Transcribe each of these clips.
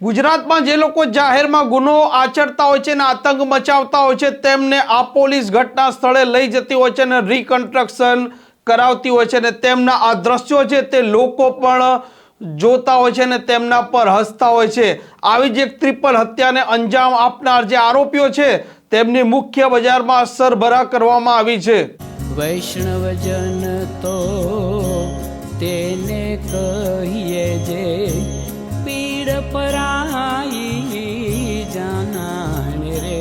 ગુજરાતમાં જે લોકો જાહેરમાં ગુનો આચરતા હોય છે અને આતંક મચાવતા હોય છે, તેમને આ પોલીસ ઘટના સ્થળે લઈ જતી હોય છે અને રિકન્સ્ટ્રક્શન કરાવતી હોય છે અને તેમના આ દ્રશ્યો છે તે લોકો પણ જોતા હોય છે અને તેમના પર હસતા હોય છે. આવી જ એક ત્રિપલ હત્યાને અંજામ આપનાર જે આરોપીઓ છે, તેમની મુખ્ય બજારમાં સરભરા કરવામાં આવી છે. વૈષ્ણવજન તો તેને કહીએ જે પીડ પરાઈ જાનાને રે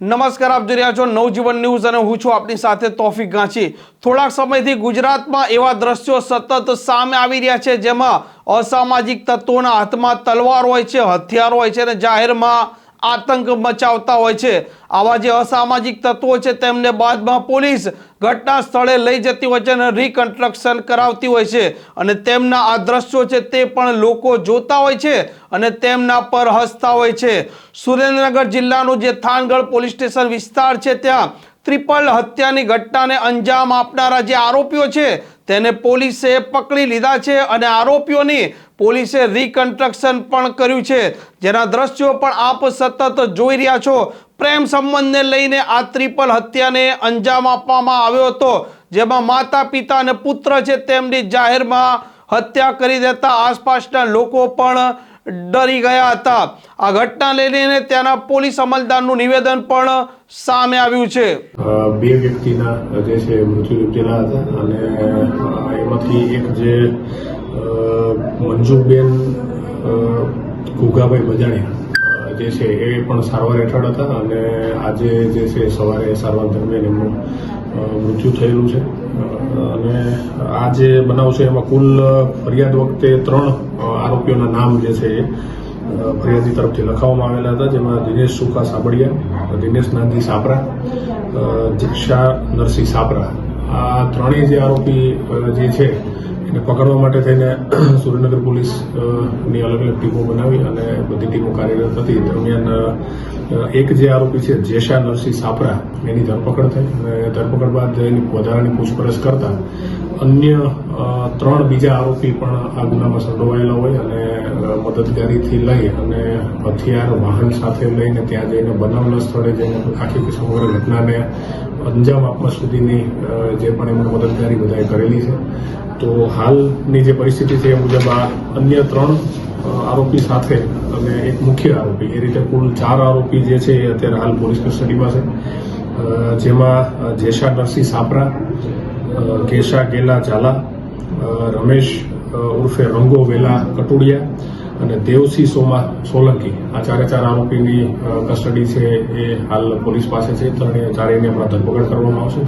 નમસ્કાર આપ જોઈ રહ્યા છો નવજીવન ન્યૂઝ અને હું છું આપની સાથે તોફિક ગાંચી થોડાક સમયથી ગુજરાતમાં એવા દ્રશ્યો સતત સામે આવી રહ્યા છે જેમાં અસામાજિક તત્વોના હાથમાં તલવાર હોય છે હથિયાર હોય છે અને જાહેરમાં આતંક મચાવતા હોય છે. આવા જે અસામાજિક તત્વો છે, તેમને બાદમાં પોલીસ ઘટના સ્થળે લઈ જતી હોય છે અને રિકન્સ્ટ્રક્શન કરાવતી હોય છે. અને તેમના આ દ્રશ્યો છે, તે પણ લોકો જોતા હોય છે અને તેમના પર હસતા હોય છે. સુરેન્દ્રનગર જિલ્લાનું જે થાનગઢ પોલીસ સ્ટેશન વિસ્તાર છે, ત્યાં ત્રિપલ હત્યાની ઘટનાને અંજામ આપનારા જે આરોપીઓ છે તેને પોલીસે પકડી લીધા છે અને આરોપીઓની પોલીસે રિકન્સ્ટ્રક્શન પણ કર્યું છે. જેના દ્રશ્યો પણ આપ સતત જોઈ રહ્યા છો. પ્રેમ સંબંધને લઈને આ ત્રિપલ હત્યાને અંજામ આપવામાં આવ્યો હતો. જેમાં માતા પિતા અને પુત્ર છે તેમની જાહેરમાં હત્યા કરી દેતા આસપાસના લોકો પણ ડરી ગયા હતા. આ ઘટના લઈને ત્યાંના પોલીસ અમલદારનું નિવેદન પણ સામે આવ્યું છે. બે વ્યક્તિના જે છે, મૃત્યુ નીપજેલા હતા અને એમાંથી એક જે મંજુબેન ઘુગાભાઈ બજાણી જે છે, એ પણ સારવાર હેઠળ હતા અને આજે જે છે, સવારે સારવાર દરમિયાન એમનું મૃત્યુ થયેલું છે. અને આ જે બનાવ છે, એમાં કુલ ફરિયાદ વખતે ત્રણ આરોપીઓના નામ જે છે, એ ફરિયાદી તરફથી લખાવવામાં આવેલા હતા, જેમાં દિનેશ સુખા સાબડિયા દિનેશ નાનજી સાપરા દીક્ષા નરસિંહ સાપરા. આ ત્રણેય જે આરોપી જે છે, એને પકડવા માટે થઈને સુરેન્દ્રનગર પોલીસની અલગ અલગ ટીમો બનાવી અને બધી ટીમો કાર્યરત હતી. દરમિયાન એક જે આરોપી છે જેશા નરસિંહ સાપરા, એની ધરપકડ થઈ અને ધરપકડ બાદ એની વધારાની પૂછપરછ કરતા અન્ય ત્રણ બીજા આરોપી પણ આ ગુનામાં સંડોવાયેલા હોય અને મદદગારીથી લઈ અને હથિયાર, વાહન સાથે લઈને ત્યાં જઈને બનાવના સ્થળે જઈને આખી સમગ્ર ઘટનાને અંજામ આપવા સુધીની જે પણ એમને મદદગારી બધાએ કરેલી છે. તો હાલની જે પરિસ્થિતિ છે એ મુજબ આ અન્ય ત્રણ આરોપી સાથે અને એક મુખ્ય આરોપી. એ રીતે કુલ ચાર આરોપી જે છે એ અત્યારે હાલ પોલીસ કસ્ટડીમાં છે. જેમાં જેશા નરસિંહ સાપરા કેશા ગેલા ઝાલા રમેશ ઉર્ફે રંગો વેલા કટુડિયા અને દેવસિંહ સોમા સોલંકી. આ ચારે ચાર આરોપીની કસ્ટડી છે એ હાલ પોલીસ પાસે છે. ત્રણે ચારેયની હમણાં ધરપકડ કરવામાં આવશે.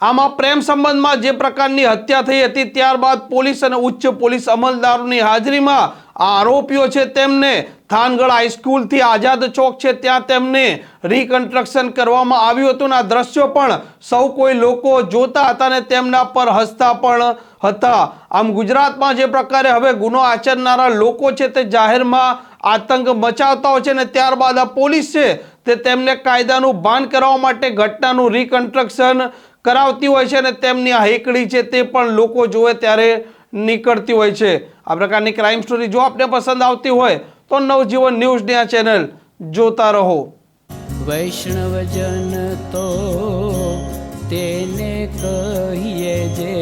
આમાં પ્રેમ સંબંધમાં જે પ્રકારની હત્યા થઈ હતી, ત્યારબાદ પોલીસ અને ઉચ્ચ પોલીસ અમલદારોની હાજરીમાં આ આરોપીઓ છે તેમને થાનગઢ હાઈસ્કૂલથી આઝાદ ચોક છે, ત્યાં તેમને રિકન્સ્ટ્રક્શન કરવામાં આવ્યું હતું આ દ્રશ્યો પણ સૌ કોઈ લોકો જોતા હતા અને તેમના પર હસતા પણ હતા. આમ ગુજરાતમાં જે પ્રકારે હવે ગુનો આચરનારા લોકો છે તે જાહેરમાં આતંક મચાવતા હોય છે અને ત્યારબાદ આ પોલીસ છે તે તેમને કાયદાનું ભાન કરવા માટે ઘટનાનું રિકન્સ્ટ્રક્શન કરાવતી હોય છે અને તેમની આ હેકડી છે તે પણ લોકો જોવે ત્યારે નીકળતી હોય છે. આ પ્રકારની ક્રાઇમ સ્ટોરી જો આપને પસંદ આવતી હોય તો નવજીવન ન્યૂઝની આ ચેનલ જોતા રહો. વૈષ્ણવજન તો તેને કહીએ જે